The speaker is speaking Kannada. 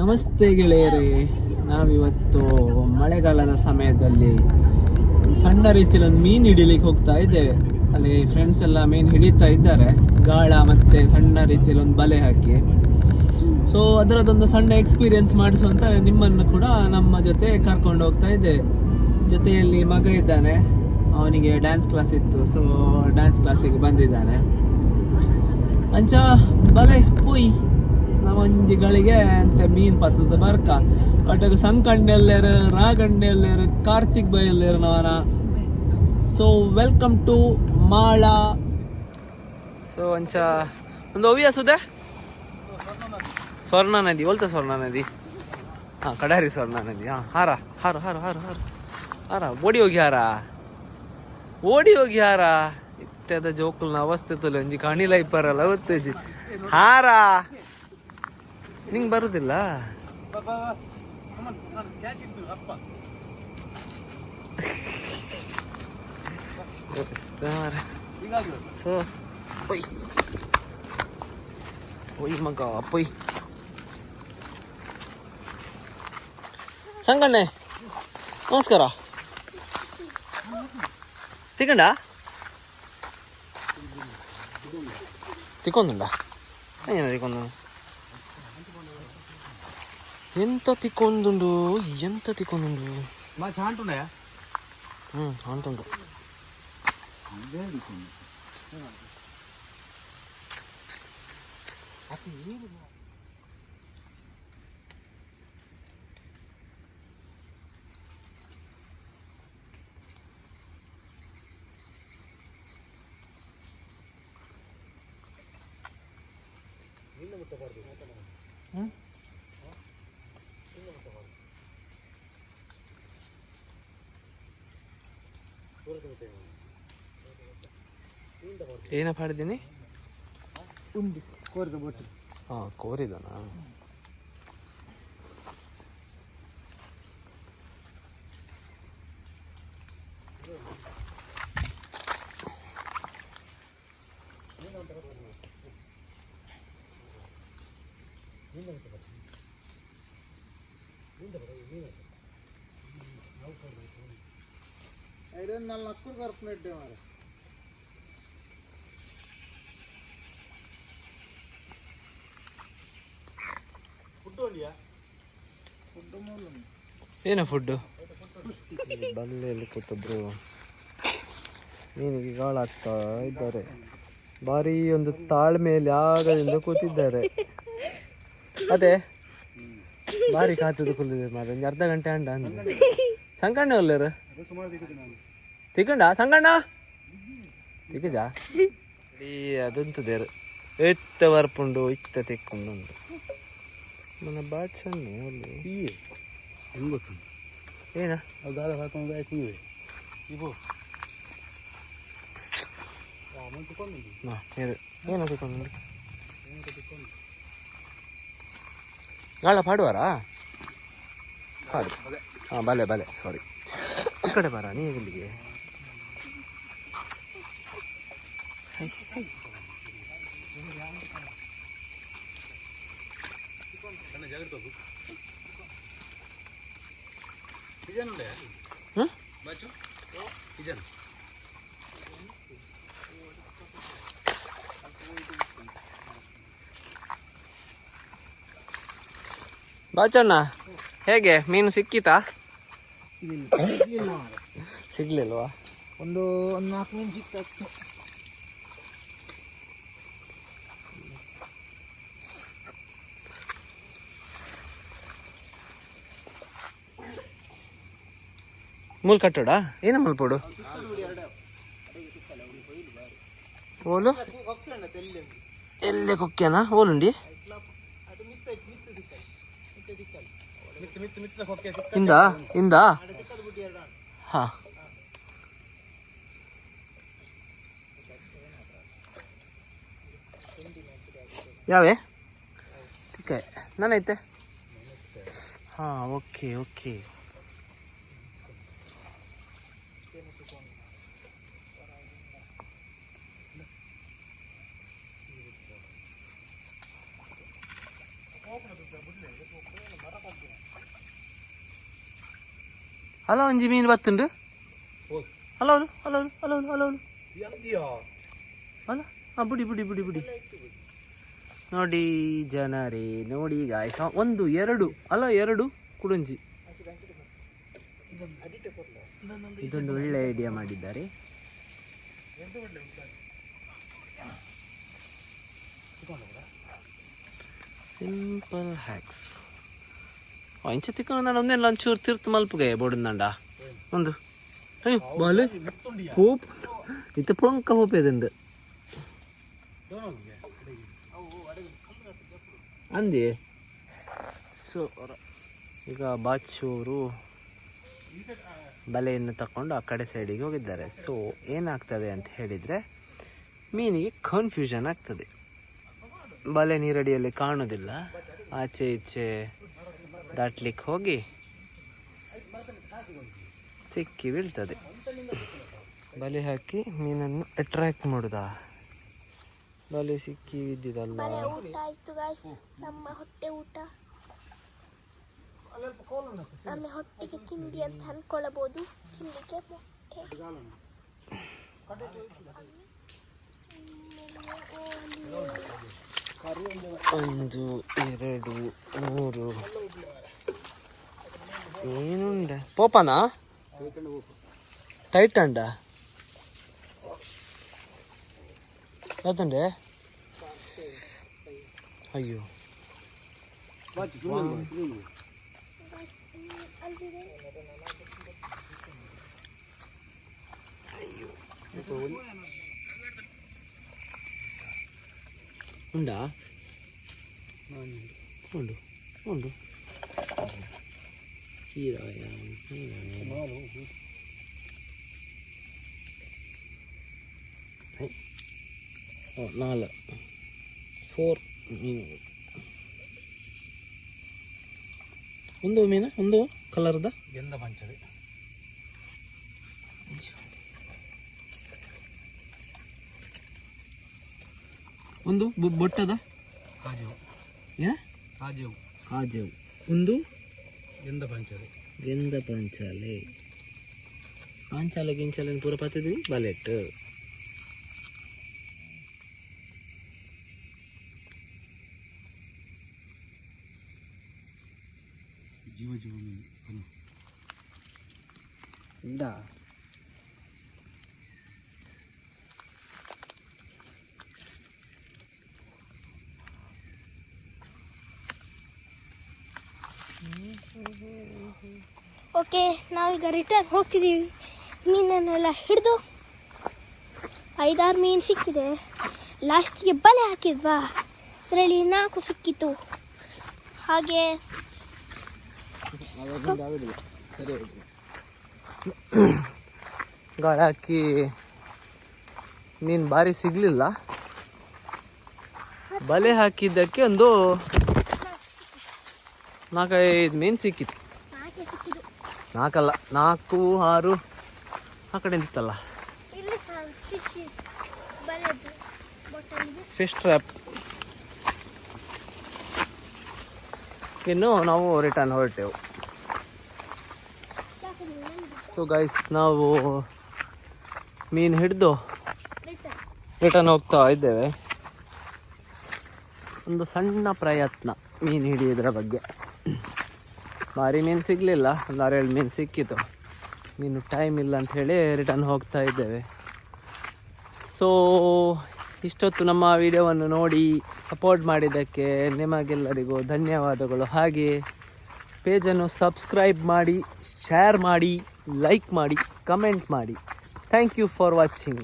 ನಮಸ್ತೆ ಗೆಳೆಯರೇ, ನಾವಿವತ್ತು ಮಳೆಗಾಲದ ಸಮಯದಲ್ಲಿ ಸಣ್ಣ ರೀತಿಯಲ್ಲಿ ಒಂದು ಮೀನು ಹಿಡಿಲಿಕ್ಕೆ ಹೋಗ್ತಾ ಇದ್ದೇವೆ. ಅಲ್ಲಿ ಫ್ರೆಂಡ್ಸ್ ಎಲ್ಲ ಮೀನು ಹಿಡಿತಾ ಇದ್ದಾರೆ, ಗಾಳ ಮತ್ತು ಸಣ್ಣ ರೀತಿಯಲ್ಲಿ ಒಂದು ಬಲೆ ಹಾಕಿ. ಸೊ ಅದರದ್ದೊಂದು ಸಣ್ಣ ಎಕ್ಸ್ಪೀರಿಯನ್ಸ್ ಮಾಡಿಸುವಂತ ನಿಮ್ಮನ್ನು ಕೂಡ ನಮ್ಮ ಜೊತೆ ಕರ್ಕೊಂಡು ಹೋಗ್ತಾ ಇದ್ದೇವೆ. ಜೊತೆಯಲ್ಲಿ ಮಗ ಇದ್ದಾನೆ, ಅವನಿಗೆ ಡ್ಯಾನ್ಸ್ ಕ್ಲಾಸ್ ಇತ್ತು ಸೊ ಡ್ಯಾನ್ಸ್ ಕ್ಲಾಸಿಗೆ ಬಂದಿದ್ದಾನೆ. ಅಂಚ, ಬಲೆ ಪುಯ್ ನವಂಜಿಗಳಿಗೆ ಅಂತ ಮೀನ್ ಪತ್ತದ ಬರ್ಕ ಬಟ್ ಸಂಕಂಡೆಲ್ಲೇರ ರಾಗಂಡೆಲ್ಲೇರ ಕಾರ್ತಿಕ್ ಬೈಯಲ್ಲೇರ ನವನ ಸೊ ವೆಲ್ಕಮ್ ಟು ಮಾಳ. ಸೊ ಅಂಚ ಒಂದು ಹವ್ಯ ಸುದೆ ಸ್ವರ್ಣ ನದಿ ಒಲ್ತ ಸ್ವರ್ಣ ನದಿ. ಹಾಂ, ಕಡಾರಿ ಸ್ವರ್ಣ ನದಿ. ಹಾಂ, ಹಾರ, ಹಾರು ಹಾರು ಹಾರು ಹಾರು. ಹಾರ, ಓಡಿ ಹೋಗಿ ಹಾರ. ಓಡಿ ಹೋಗಿ ಹಾರ. ಇತ್ಯಾದ ಜೋಕುಲ್ನ ಅವಸ್ಥೆ ತೊಲೆ ಒಂಜಿ ಕಣಿಲ ಇಪ್ಪರಲ್ಲ ಹಾರ. ನಿಂಗೆ ಬರುದಿಲ್ಲ? ಸೊ ಒಯ್ ಒಯ್ ಮಗ ಪೊಯ್ ಸಂಗಣ್ಣೆ ನಮಸ್ಕಾರ. ತಿಕ್ಕಂಡ? ತಿಕ್ಕೊಂದುಂಡ? ಏನ ತಿಕ್ಕೊಂದು ఎంత తిక్కొందుండు? ఎంత తిక్కొందుండు? మా చాంటున్నాయా అంటుండు అది ಏನಪ್ಪ ಮಾಡಿದ್ದೀನಿ? ಉಂಡಿ ಕೋರಿದ ಬೋಟಿ ಹಾಂ ಕೋರಿದನಾ? ఐరన్ నాలుగు నక్కులు కరుపునట్టే మరి ఫుడ్ వండియా ఫుడ్ ಮೂಲ ಏನು ಫುಡ್ಡು ಬಲ್ಲೆಯಲ್ಲಿ ಕೂತಬ್ರು ಮೀನಿಗೆ ಗಾಳಾಗ್ತಾ ಇದ್ದಾರೆ ಭಾರಿ ಒಂದು ತಾಳ್ಮೆಯಲ್ಲಿ ಆಗದಿಂದ ಕೂತಿದ್ದಾರೆ ಅದೇ ಭಾರಿ ಕಾತದು ಕುಲ್ಲಿದೆ ಮಾರ ಒಂದು ಅರ್ಧ ಗಂಟೆ ಅಂಡ ಅಂದ ಸಂಕಣ್ಣ ಒಲ್ಲೇರು ತಿಕ್ಕಂಡ? ಸಂಗಣ್ಣ ತಿಕ್ಕಿದ ಅದಂತು ದೇರ್ ಎತ್ತ ಬರ್ಪುಂಡು ಇತ್ತ ತಿಕ್ಕೊಂಡು. ಮನ ಬಾಚನ್ನೆ ಅಲ್ಲಿ. ಹೆಂಗೊತ್ತು ಏನ? ಅದು ದಾದ ಹಾಕೊಂಡು ಆಯ್ತು ಇವು ಏನು ತಿಕ್ಕೊಂಡು ಗಾಳ ಪಾಡುವಾರಾ? ಹಾಂ ಬಲೆ ಬಲೆ. ಸಾರಿ ಈ ಕಡೆ ಬರ ನೀ ಇಲ್ಲಿಗೆ ಬಾಚಣ್ಣ ಹೇಗೆ? ಮೀನು ಸಿಕ್ಕಿತಾ? ಸಿಗ್ಲಿಲ್ವಾ? ಒಂದು ಒಂದು ನಾಲ್ಕು ಮೀನು ಸಿಕ್ತು ಮೂಲ್ ಕಟ್ಟಡ? ಏನ ಮಲ್ಪೋಡು ಓಲು? ಎಲ್ಲೇ ಕೊಕ್ಕೆನಾ? ಓಲುಂಡಿ? ಇಂದ ಇಂದ ಹಾ. ಯಾವೇ? ತಿಕ್ಕ. ನಾನೈತೆ? ಹಾ, ಓಕೆ ಓಕೆ. ಅಲ್ಲ ಒಂಜಿ ಮೀನು ಬತ್ತುಂಡು ಅಲ್ಲ ಅವಳು ಅಲ್ಲ ಅವಳು ಅಲ್ಲ ಅವಳು ಅಲ್ಲ ಅವಳು ಅಲ್ಲ ಹಾಂ ಬುಡಿ ಬುಡಿ ಬುಡಿ ಬುಡಿ ನೋಡಿ ಜನರೇ ನೋಡಿ ಗಾಯ್ಸ ಒಂದು ಎರಡು. ಅಲ್ಲ ಎರಡು ಕುಡುಂಜಿ. ಇದೊಂದು ಒಳ್ಳೆ ಐಡಿಯಾ ಮಾಡಿದ್ದಾರೆ. ಸಿಂಪಲ್ ಹ್ಯಾಕ್ಸ್ ಇಂಚ ತಿಕ್ಕೊಂಡು ಒಂದೇನು ಒಂಚೂರು ತಿರ್ತು ಮಲ್ಪಗೆ ಬೋಡಿಂದಂಡ ಒಂದು. ಅಯ್ಯೋ ಬಾಲೆ. ಹೋಪ್. ಇತ್ತ ಪೊಂಕ ಹೋಪ್ ಇದಂಡು ಅಂದಿ ಸೊ ಈಗ ಬಾಚೂರು ಬಲೆಯನ್ನು ತಕೊಂಡು ಆ ಕಡೆ ಸೈಡಿಗೆ ಹೋಗಿದ್ದಾರೆ. ಸೊ ಏನಾಗ್ತದೆ ಅಂತ ಹೇಳಿದರೆ ಮೀನಿಗೆ ಕನ್ಫ್ಯೂಷನ್ ಆಗ್ತದೆ. ಬಲೆ ನೀರಡಿಯಲ್ಲಿ ಕಾಣೋದಿಲ್ಲ. ಆಚೆ ಈಚೆ ದಾಟ್ಲಿಕ್ಕೆ ಹೋಗಿ ಸಿಕ್ಕಿ ಬೀಳ್ತದೆ. ಬಲೆ ಹಾಕಿ ಮೀನನ್ನು ಅಟ್ರಾಕ್ಟ್ ಮಾಡುದಾ. ಬಲೆ ಸಿಕ್ಕಿ ಬಿದ್ದಿದಲ್ಲ ನಮ್ಮ ಹೊಟ್ಟೆ ಊಟ. ನಮ್ಮ ಹೊಟ್ಟೆಗೆ ತಿಂಡಿ ಅಂತ ಅನ್ಕೊಳ್ಳಬಹುದು ತಿಂಡಿಗೆ ಮೊಟ್ಟೆ ಒಂದು ಎರಡು ಮೂರು. ಏನುಂಡ ಪೋಪನಾ? ಟೈಟ್ ಅಂಡ ಯಾತಂಡೆ ಅಯ್ಯೋ. ಉಂಡಾ? ಉಂಡು ಉಂಡು ಹೀರಾಯ ನಾಲ್ ಫೋರ್ ಮೀನು ಒಂದು ಮೀನ? ಒಂದು ಕಲರ್ದ? ಎಂದ ಪಂಚದೆ ಒಂದು ಬೊಟ್ಟದ? ಏ ಕಾಜೇವು ಕಾಜವು ಒಂದು ಎಂದ ಪಂಚದೆ ಗೆಂದ ಪಂಚಾಲೆ ಪಾಂಚಾಲೆ ಗಿಂಚಾಲೆ ಪೂರ ಪತ್ತಿದ್ವಿ ಬಲೆಟ್ ಜೀವ ಜೀವ ಮೀನು ಹ್ಮ್. ಇಂದ ಓಕೆ, ನಾವೀಗ ರಿಟರ್ನ್ ಹೋಗ್ತಿದ್ದೀವಿ. ಮೀನನ್ನೆಲ್ಲ ಹಿಡಿದು ಐದಾರು ಮೀನು ಸಿಕ್ಕಿದೆ. ಲಾಸ್ಟಿಗೆ ಬಲೆ ಹಾಕಿದ್ವಾ? ಅದರಲ್ಲಿ ನಾಲ್ಕು ಸಿಕ್ಕಿತ್ತು. ಹಾಗೆ ಗಾಳಿ ಹಾಕಿ ಮೀನು ಭಾರಿ ಸಿಗಲಿಲ್ಲ. ಬಲೆ ಹಾಕಿದ್ದಕ್ಕೆ ಒಂದು ನಾಲ್ಕೈದು ಮೀನು ಸಿಕ್ಕಿತ್ತು. ನಾಲ್ಕಲ್ಲ ನಾಲ್ಕು ಆರು ಆ ಕಡೆ ನಿಂತಲ್ಲ ಇಲ್ಲಿ ಫಿಶ್ ಟ್ರ್ಯಾಪ್ ಇನ್ನು ನಾವು ರಿಟರ್ನ್ ಹೊರಟೆವು. ಸೊ ಗೈಸ್ ನಾವು ಮೀನು ಹಿಡಿದು ರಿಟರ್ನ್ ಹೋಗ್ತಾ ಇದ್ದೇವೆ. ಒಂದು ಸಣ್ಣ ಪ್ರಯತ್ನ ಮೀನು ಹಿಡಿಯೋದ್ರ ಬಗ್ಗೆ. ಭಾರಿ ಮೀನು ಸಿಗಲಿಲ್ಲ ಒಂದು ಆರೇಳು ಮೀನು ಸಿಕ್ಕಿತು. ಮೀನು ಟೈಮ್ ಇಲ್ಲ ಅಂತ ಹೇಳಿ ರಿಟರ್ನ್ ಹೋಗ್ತಾ ಇದ್ದೇವೆ. ಸೊ ಇಷ್ಟೊತ್ತು ನಮ್ಮ ವಿಡಿಯೋವನ್ನು ನೋಡಿ ಸಪೋರ್ಟ್ ಮಾಡಿದ್ದಕ್ಕೆ ನಿಮಗೆಲ್ಲರಿಗೂ ಧನ್ಯವಾದಗಳು. ಹಾಗೆ ಪೇಜನ್ನು ಸಬ್ಸ್ಕ್ರೈಬ್ ಮಾಡಿ ಶೇರ್ ಮಾಡಿ ಲೈಕ್ ಮಾಡಿ ಕಮೆಂಟ್ ಮಾಡಿ. Thank you for watching